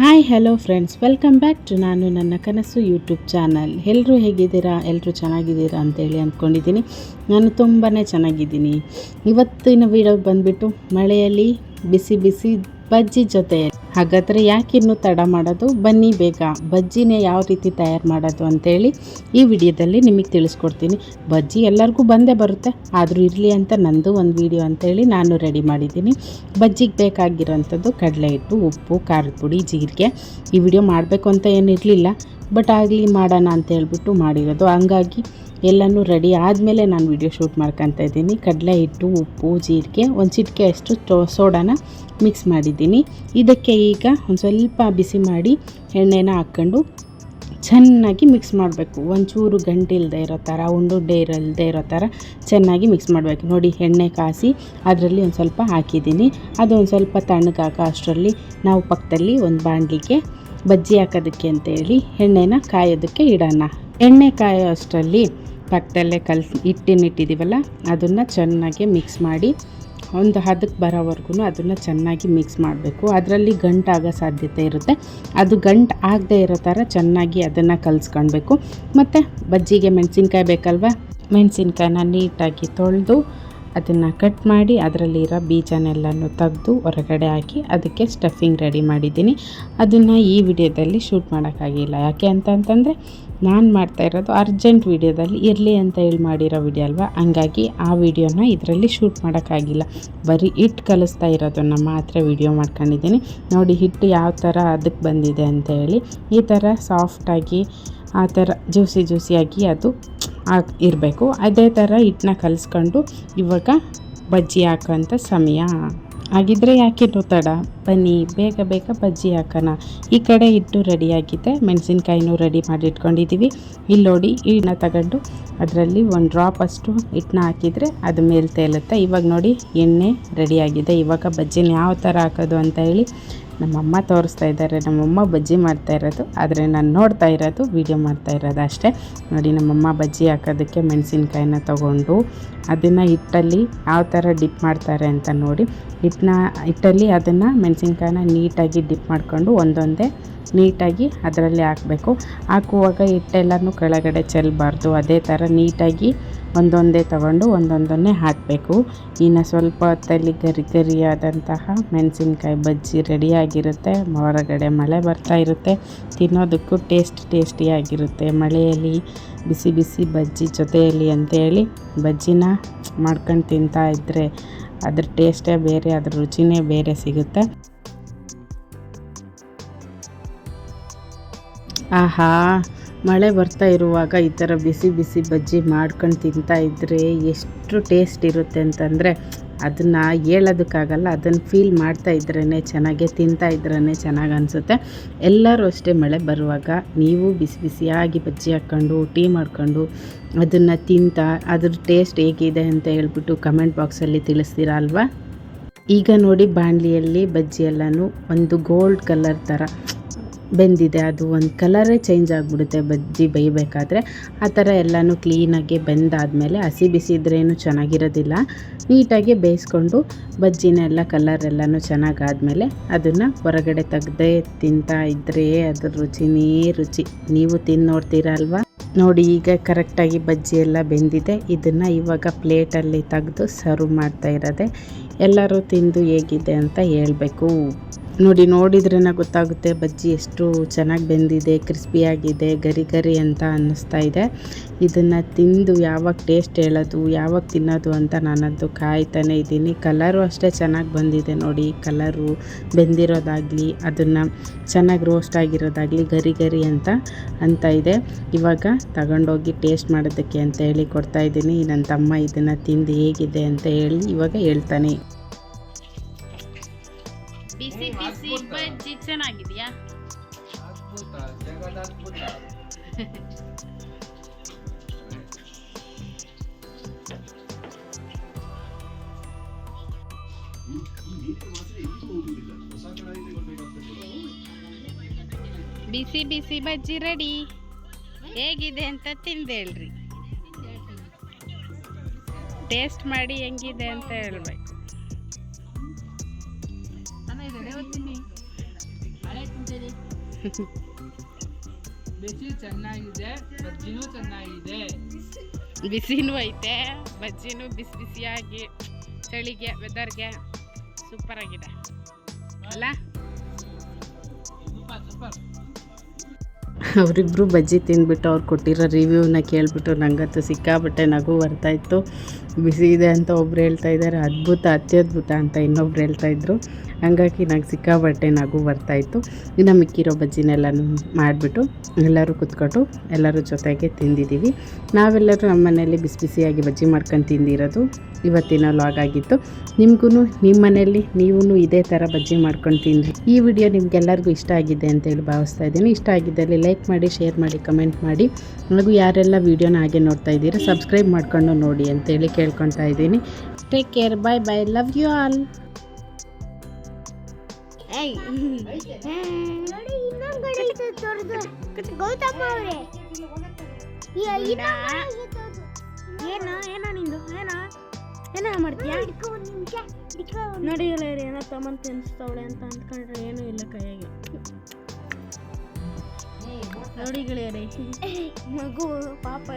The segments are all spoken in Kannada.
Hi hello friends welcome back to ನಾನು ನನ್ನ ಕನಸು ಯೂಟ್ಯೂಬ್ ಚಾನಲ್ ಎಲ್ಲರೂ ಹೇಗಿದ್ದೀರಾ? ಎಲ್ಲರೂ ಚೆನ್ನಾಗಿದ್ದೀರಾ ಅಂತೇಳಿ ಅಂದ್ಕೊಂಡಿದ್ದೀನಿ. ನಾನು ತುಂಬಾ ಚೆನ್ನಾಗಿದ್ದೀನಿ. ಇವತ್ತಿನ ವಿಡಿಯೋ ಬಂದುಬಿಟ್ಟು ಮಳೆಯಲ್ಲಿ ಬಿಸಿ ಬಿಸಿ ಬಜ್ಜಿ ಜೊತೆ ಹಾಗಾದರೆ ಯಾಕಿನ್ನೂ ತಡ ಮಾಡೋದು? ಬನ್ನಿ ಬೇಗ. ಬಜ್ಜಿನೇ ಯಾವ ರೀತಿ ತಯಾರು ಮಾಡೋದು ಅಂತೇಳಿ ಈ ವಿಡಿಯೋದಲ್ಲಿ ನಿಮಗೆ ತಿಳಿಸ್ಕೊಡ್ತೀನಿ. ಬಜ್ಜಿ ಎಲ್ಲರಿಗೂ ಬಂದೇ ಬರುತ್ತೆ. ಆದರೂ ಇರಲಿ ಅಂತ ನಂದು ಒಂದು ವಿಡಿಯೋ ಅಂತೇಳಿ ನಾನು ರೆಡಿ ಮಾಡಿದ್ದೀನಿ. ಬಜ್ಜಿಗೆ ಬೇಕಾಗಿರೋಂಥದ್ದು ಕಡಲೆ ಹಿಟ್ಟು, ಉಪ್ಪು, ಖಾರದ ಪುಡಿ, ಜೀರಿಗೆ. ಈ ವಿಡಿಯೋ ಮಾಡಬೇಕು ಅಂತ ಏನಿರಲಿಲ್ಲ ಬಟ್ ಆಗಲಿ ಮಾಡೋಣ ಅಂತ ಹೇಳ್ಬಿಟ್ಟು ಮಾಡಿರೋದು. ಹಂಗಾಗಿ ಎಲ್ಲನೂ ರೆಡಿ ಆದಮೇಲೆ ನಾನು ವಿಡಿಯೋ ಶೂಟ್ ಮಾಡ್ಕೊತಾ ಇದ್ದೀನಿ. ಕಡಲೆ ಹಿಟ್ಟು, ಉಪ್ಪು, ಜೀರಿಗೆ, ಒಂದು ಚಿಟಿಕೆ ಅಷ್ಟು ಸೋಡಾನ ಮಿಕ್ಸ್ ಮಾಡಿದ್ದೀನಿ. ಇದಕ್ಕೆ ಈಗ ಒಂದು ಸ್ವಲ್ಪ ಬಿಸಿ ಮಾಡಿ ಎಣ್ಣೆನ ಹಾಕ್ಕೊಂಡು ಚೆನ್ನಾಗಿ ಮಿಕ್ಸ್ ಮಾಡಬೇಕು. ಒಂಚೂರು ಗಂಟು ಇಲ್ಲದೆ ಇರೋ ಥರ ಉಂಡುಂಡೆ ಇರಲ್ದೇ ಇರೋ ಥರ ಚೆನ್ನಾಗಿ ಮಿಕ್ಸ್ ಮಾಡಬೇಕು. ನೋಡಿ, ಎಣ್ಣೆ ಕಾಸಿ ಅದರಲ್ಲಿ ಒಂದು ಸ್ವಲ್ಪ ಹಾಕಿದ್ದೀನಿ. ಅದು ಒಂದು ಸ್ವಲ್ಪ ತಣ್ಣಗಾಕ ಅಷ್ಟರಲ್ಲಿ ನಾವು ಪಕ್ಕದಲ್ಲಿ ಒಂದು ಬಾಣಲಿಗೆ ಬಜ್ಜಿ ಹಾಕೋದಕ್ಕೆ ಅಂತೇಳಿ ಎಣ್ಣೆನ ಕಾಯೋದಕ್ಕೆ ಇಡೋಣ. ಎಣ್ಣೆ ಕಾಯೋ ಅಷ್ಟರಲ್ಲಿ ಪಕ್ಕದಲ್ಲೇ ಕಲ್ಸಿ ಹಿಟ್ಟಿನ ಇಟ್ಟಿದ್ದೀವಲ್ಲ ಅದನ್ನು ಚೆನ್ನಾಗಿ ಮಿಕ್ಸ್ ಮಾಡಿ ಒಂದು ಹದಕ್ಕೆ ಬರೋವರೆಗೂ ಅದನ್ನು ಚೆನ್ನಾಗಿ ಮಿಕ್ಸ್ ಮಾಡಬೇಕು. ಅದರಲ್ಲಿ ಗಂಟಾಗೋ ಸಾಧ್ಯತೆ ಇರುತ್ತೆ. ಅದು ಗಂಟು ಆಗದೆ ಇರೋ ಥರ ಚೆನ್ನಾಗಿ ಅದನ್ನು ಕಲಿಸ್ಕೊಳ್ಬೇಕು. ಮತ್ತು ಬಜ್ಜಿಗೆ ಮೆಣಸಿನ್ಕಾಯಿ ಬೇಕಲ್ವ? ಮೆಣಸಿನ್ಕಾಯಿನ ನೀಟಾಗಿ ತೊಳೆದು ಅದನ್ನು ಕಟ್ ಮಾಡಿ ಅದರಲ್ಲಿರೋ ಬೀಜನೆಲ್ಲನೂ ತೆಗೆದು ಹೊರಗಡೆ ಹಾಕಿ ಅದಕ್ಕೆ ಸ್ಟಫಿಂಗ್ ರೆಡಿ ಮಾಡಿದ್ದೀನಿ. ಅದನ್ನು ಈ ವಿಡಿಯೋದಲ್ಲಿ ಶೂಟ್ ಮಾಡೋಕ್ಕಾಗಿಲ್ಲ. ಯಾಕೆ ಅಂತಂತಂದರೆ ನಾನು ಮಾಡ್ತಾ ಇರೋದು ಅರ್ಜೆಂಟ್ ವಿಡಿಯೋದಲ್ಲಿ ಇರಲಿ ಅಂತ ಹೇಳಿ ಮಾಡಿರೋ ವಿಡಿಯೋ ಅಲ್ವಾ? ಹಂಗಾಗಿ ಆ ವಿಡಿಯೋನ ಇದರಲ್ಲಿ ಶೂಟ್ ಮಾಡೋಕ್ಕಾಗಿಲ್ಲ. ಬರೀ ಹಿಟ್ಟು ಕಲಿಸ್ತಾ ಇರೋದನ್ನು ಮಾತ್ರ ವಿಡಿಯೋ ಮಾಡ್ಕೊಂಡಿದ್ದೀನಿ. ನೋಡಿ ಹಿಟ್ಟು ಯಾವ ಥರ ಅದಕ್ಕೆ ಬಂದಿದೆ ಅಂತ ಹೇಳಿ. ಈ ಥರ ಸಾಫ್ಟಾಗಿ ಆ ಥರ ಜ್ಯೂಸಿ ಜ್ಯೂಸಿಯಾಗಿ ಅದು ಇರಬೇಕು. ಅದೇ ಥರ ಹಿಟ್ಟನ್ನ ಕಲಿಸ್ಕೊಂಡು ಇವಾಗ ಬಜ್ಜಿ ಹಾಕೋಂಥ ಸಮಯ. ಹಾಗಿದ್ರೆ ಯಾಕಿನ್ನು ತಡ? ಬನ್ನಿ, ಬೇಗ ಬೇಗ ಬಜ್ಜಿ ಹಾಕೋಣ. ಈ ಕಡೆ ಹಿಟ್ಟು ರೆಡಿಯಾಗಿದೆ ಮೆಣಸಿನ್ಕಾಯಿನೂ ರೆಡಿ ಮಾಡಿಟ್ಕೊಂಡಿದ್ದೀವಿ ಇಲ್ಲಿ ನೋಡಿ, ಹಿಟ್ಟನ್ನ ತಗೊಂಡು ಅದರಲ್ಲಿ ಒಂದು ಡ್ರಾಪ್ ಅಷ್ಟು ಹಿಟ್ಟನ್ನ ಹಾಕಿದರೆ ಅದು ಮೇಲೆ ತೇಲುತ್ತೆ, ಇವಾಗ ನೋಡಿ ಎಣ್ಣೆ ರೆಡಿಯಾಗಿದೆ ಇವಾಗ ಬಜ್ಜಿನ ಯಾವ ಥರ ಹಾಕೋದು ಅಂತ ಹೇಳಿ ನಮ್ಮಮ್ಮ ತೋರಿಸ್ತಾ ಇದ್ದಾರೆ, ನಮ್ಮಮ್ಮ ಬಜ್ಜಿ ಮಾಡ್ತಾ ಇರೋದು. ಆದರೆ ನಾನು ನೋಡ್ತಾ ಇರೋದು ವೀಡಿಯೋ ಮಾಡ್ತಾ ಇರೋದು ಅಷ್ಟೇ. ನೋಡಿ, ನಮ್ಮಮ್ಮ ಬಜ್ಜಿ ಹಾಕೋದಕ್ಕೆ ಮೆಣಸಿನ್ಕಾಯಿನ ತೊಗೊಂಡು ಅದನ್ನು ಹಿಟ್ಟಲ್ಲಿ ಯಾವ ಥರ ಡಿಪ್ ಮಾಡ್ತಾರೆ ಅಂತ ನೋಡಿ. ಹಿಟ್ಟನ್ನ ಹಿಟ್ಟಲ್ಲಿ ಅದನ್ನು ಮೆಣಸಿನ್ಕಾಯಿನ ನೀಟಾಗಿ ಡಿಪ್ ಮಾಡಿಕೊಂಡು ಒಂದೊಂದೇ ನೀಟಾಗಿ ಅದರಲ್ಲಿ ಹಾಕಬೇಕು. ಹಾಕುವಾಗ ಹಿಟ್ಟೆಲ್ಲನೂ ಕೆಳಗಡೆ ಚೆಲ್ಲಬಾರ್ದು ಅದೇ ಥರ ನೀಟಾಗಿ ಒಂದೊಂದೇ ತಗೊಂಡು ಒಂದೊಂದನ್ನೇ ಹಾಕಬೇಕು. ಇನ್ನು ಸ್ವಲ್ಪ ಹೊತ್ತಲ್ಲಿ ಗರಿ ಗರಿಯಾದಂತಹ ಮೆಣಸಿನ್ಕಾಯಿ ಬಜ್ಜಿ ರೆಡಿಯಾಗಿರುತ್ತೆ ಹೊರಗಡೆ ಮಳೆ ಬರ್ತಾ ಇರುತ್ತೆ. ತಿನ್ನೋದಕ್ಕೂ ಟೇಸ್ಟ್ ಟೇಸ್ಟಿಯಾಗಿರುತ್ತೆ ಮಳೆಯಲ್ಲಿ ಬಿಸಿ ಬಿಸಿ ಬಜ್ಜಿ ಜೊತೆಯಲ್ಲಿ ಅಂತೇಳಿ ಬಜ್ಜಿನ ಮಾಡ್ಕೊಂಡು ತಿಂತಾ ಇದ್ದರೆ ಅದ್ರ ಟೇಸ್ಟೇ ಬೇರೆ, ಅದ್ರ ರುಚಿನೇ ಬೇರೆ ಸಿಗುತ್ತೆ. ಆಹಾ, ಮಳೆ ಬರ್ತಾ ಇರುವಾಗ ಈ ಥರ ಬಿಸಿ ಬಿಸಿ ಬಜ್ಜಿ ಮಾಡ್ಕೊಂಡು ತಿಂತಾ ಇದ್ದರೆ ಎಷ್ಟು ಟೇಸ್ಟ್ ಇರುತ್ತೆ ಅಂತಂದರೆ ಅದನ್ನು ಹೇಳೋದಕ್ಕಾಗಲ್ಲ, ಅದನ್ನು ಫೀಲ್ ಮಾಡ್ತಾ ಇದ್ರೇ ಚೆನ್ನಾಗೆ, ತಿಂತಾ ಇದ್ರೇ ಚೆನ್ನಾಗಿ ಅನಿಸುತ್ತೆ. ಎಲ್ಲರೂ ಅಷ್ಟೇ ಮಳೆ ಬರುವಾಗ ನೀವು ಬಿಸಿ ಬಿಸಿಯಾಗಿ ಬಜ್ಜಿ ಹಾಕ್ಕೊಂಡು, ಟೀ ಮಾಡ್ಕೊಂಡು ಅದನ್ನು ತಿಂತಾ ಅದ್ರ ಟೇಸ್ಟ್ ಹೇಗಿದೆ ಅಂತ ಹೇಳ್ಬಿಟ್ಟು ಕಮೆಂಟ್ ಬಾಕ್ಸಲ್ಲಿ ತಿಳಿಸ್ತೀರಾ ಅಲ್ವಾ? ಈಗ ನೋಡಿ ಬಾಣಲಿಯಲ್ಲಿ ಬಜ್ಜಿ ಎಲ್ಲನೂ ಒಂದು ಗೋಲ್ಡ್ ಕಲರ್ ಥರ ಬೆಂದಿದೆ. ಅದು ಒಂದು ಕಲರೇ ಚೇಂಜ್ ಆಗಿಬಿಡುತ್ತೆ. ಬಜ್ಜಿ ಬೇಯಬೇಕಾದ್ರೆ ಆ ಥರ ಎಲ್ಲನೂ ಕ್ಲೀನಾಗಿ ಬೆಂದಾದಮೇಲೆ ಹಸಿ ಬಿಸಿ ಇದ್ರೇನು ಚೆನ್ನಾಗಿರೋದಿಲ್ಲ. ನೀಟಾಗಿ ಬೇಯಿಸ್ಕೊಂಡು ಬಜ್ಜಿನೆಲ್ಲ ಕಲರ್ ಎಲ್ಲನೂ ಚೆನ್ನಾಗಾದಮೇಲೆ ಅದನ್ನು ಹೊರಗಡೆ ತೆಗ್ದೇ ತಿಂತಾ ಇದ್ರೆ ಅದ್ರ ರುಚಿನೇ ರುಚಿ. ನೀವು ತಿಂದು ನೋಡ್ತೀರಾ ಅಲ್ವಾ? ನೋಡಿ, ಈಗ ಕರೆಕ್ಟಾಗಿ ಬಜ್ಜಿ ಎಲ್ಲ ಬೆಂದಿದೆ. ಇದನ್ನು ಇವಾಗ ಪ್ಲೇಟಲ್ಲಿ ತೆಗೆದು ಸರ್ವ್ ಮಾಡ್ತಾ ಇರೋದೆ. ಎಲ್ಲರೂ ತಿಂದು ಹೇಗಿದೆ ಅಂತ ಹೇಳಬೇಕು. ನೋಡಿ ನೋಡಿದ್ರೇ ಗೊತ್ತಾಗುತ್ತೆ, ಬಜ್ಜಿ ಎಷ್ಟು ಚೆನ್ನಾಗಿ ಬೆಂದಿದೆ ಕ್ರಿಸ್ಪಿಯಾಗಿದೆ ಗರಿ ಗರಿ ಅಂತ ಅನ್ನಿಸ್ತಾ ಇದೆ. ಇದನ್ನು ತಿಂದು ಯಾವಾಗ ಟೇಸ್ಟ್ ಹೇಳೋದು, ಯಾವಾಗ ತಿನ್ನೋದು ಅಂತ ನಾನಂತೂ ಕಾಯ್ತಾನೆ ಇದ್ದೀನಿ. ಕಲರು ಅಷ್ಟೇ ಚೆನ್ನಾಗಿ ಬಂದಿದೆ ನೋಡಿ ಕಲರು ಬೆಂದಿರೋದಾಗಲಿ, ಅದನ್ನು ಚೆನ್ನಾಗಿ ರೋಸ್ಟ್ ಆಗಿರೋದಾಗಲಿ, ಗರಿ ಗರಿ ಅಂತ ಅಂತ ಇದೆ. ಇವಾಗ ತಗೊಂಡೋಗಿ ಟೇಸ್ಟ್ ಮಾಡೋದಕ್ಕೆ ಅಂತ ಹೇಳಿ ಕೊಡ್ತಾಯಿದ್ದೀನಿ ನನ್ನ ತಮ್ಮ ಇದನ್ನು ತಿಂದು ಹೇಗಿದೆ ಅಂತ ಹೇಳಿ ಇವಾಗ ಹೇಳ್ತಾನೆ. ಬಜ್ಜಿ ಚೆನ್ನಾಗಿದೆಯಾ? ಅದ್ಭುತ ಜಗದ ಅದ್ಭುತ. ಬಿಸಿ ಬಿಸಿ ಬಜ್ಜಿ ರೆಡಿ ಹೇಗಿದೆ ಅಂತ ತಿಂದೇಳ್ರಿ ಟೇಸ್ಟ್ ಮಾಡಿ ಹೆಂಗಿದೆ ಅಂತ ಹೇಳ್ಬೇಕು. ಬಿಸಿ ಚೆನ್ನಾಗಿದೆ ಬಜ್ಜಿನೂ ಚೆನ್ನಾಗಿದೆ. ಬಿಸಿನೂ ಐತೆ. ಬಜ್ಜಿನೂ ಬಿಸಿ ಬಿಸಿಯಾಗಿ ಚಳಿಗೆ ವೆದರ್ಗೆ ಸೂಪರ್ ಆಗಿದೆ. ಅಲ್ಲ? ಅವರಿಬ್ಬರು ಬಜ್ಜಿ ತಿಂದ್ಬಿಟ್ಟು ಅವ್ರು ಕೊಟ್ಟಿರೋ ರಿವ್ಯೂನ ಕೇಳಿಬಿಟ್ಟು ನನಗಂತೂ ಸಿಕ್ಕಾಬಟ್ಟೆ ನಗು ಬರ್ತಾಯಿತ್ತು ಬಿಸಿ ಇದೆ ಅಂತ ಒಬ್ರು ಹೇಳ್ತಾ ಇದ್ದಾರೆ. ಅದ್ಭುತ ಅತ್ಯದ್ಭುತ ಅಂತ ಇನ್ನೊಬ್ರು ಹೇಳ್ತಾ ಇದ್ರು. ಹಂಗಾಗಿ ನಂಗೆ ಸಿಕ್ಕಾಬಟ್ಟೆ ನಗು ಬರ್ತಾಯಿತ್ತು ಇನ್ನು ಮಿಕ್ಕಿರೋ ಬಜ್ಜಿನೆಲ್ಲನೂ ಮಾಡಿಬಿಟ್ಟು ಎಲ್ಲರೂ ಕುತ್ಕೊಂಡು ಎಲ್ಲರೂ ಜೊತೆಗೆ ತಿಂದಿದ್ದೀವಿ ನಾವೆಲ್ಲರೂ ನಮ್ಮ ಮನೆಯಲ್ಲಿ ಬಿಸಿ ಬಿಸಿಯಾಗಿ ಬಜ್ಜಿ ಮಾಡ್ಕೊಂಡು ತಿಂದಿರೋದು ಇವತ್ತಿನ ಲಾಗ್ ಆಗಿತ್ತು. ನಿಮಗೂ ನಿಮ್ಮ ಮನೆಯಲ್ಲಿ ನೀವು ಇದೇ ಥರ ಬಜ್ಜಿ ಮಾಡ್ಕೊಂಡು ತಿನ್ನಿರಿ ಈ ವಿಡಿಯೋ ನಿಮ್ಗೆಲ್ಲರಿಗೂ ಇಷ್ಟ ಆಗಿದೆ ಅಂತೇಳಿ ಭಾವಿಸ್ತಾ ಇದ್ದೀನಿ. ಇಷ್ಟ ಆಗಿದ್ದಲ್ಲಿ ಲೈಕ್ ಮಾಡಿ ಶೇರ್ ಮಾಡಿ ಕಮೆಂಟ್ ಮಾಡಿ. ನನಗೂ ಯಾರೆಲ್ಲ ವೀಡಿಯೋನ ಹಾಗೆ ನೋಡ್ತಾ ಇದ್ದೀರಾ ಸಬ್ಸ್ಕ್ರೈಬ್ ಮಾಡ್ಕೊಂಡು ನೋಡಿ ಅಂತೇಳಿ ಕೇಳ್ಕೊತಾ ಇದ್ದೀನಿ. Take care bye bye love you all ನೋಡಿ ಇನ್ನೊಂದು ಅವರೇ. ಏನ ಏನ ನಿಂದು? ಏನ? ಏನ ಮಾಡ್ತೀಯಾ? ನೋಡಿ ಏನೋ ತಮ್ಮನ್ ತಿನ್ನಿಸ್ತಾವಳೆ ಅಂತ ಅಂದ್ಕೊಂಡ್ರೆ ಏನೂ ಇಲ್ಲ ಕೈಯಾಗೆ. ನೋಡಿ ಗೆಳೆಯರೇ. ಮಗು ಪಾಪ.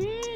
ಜೀವ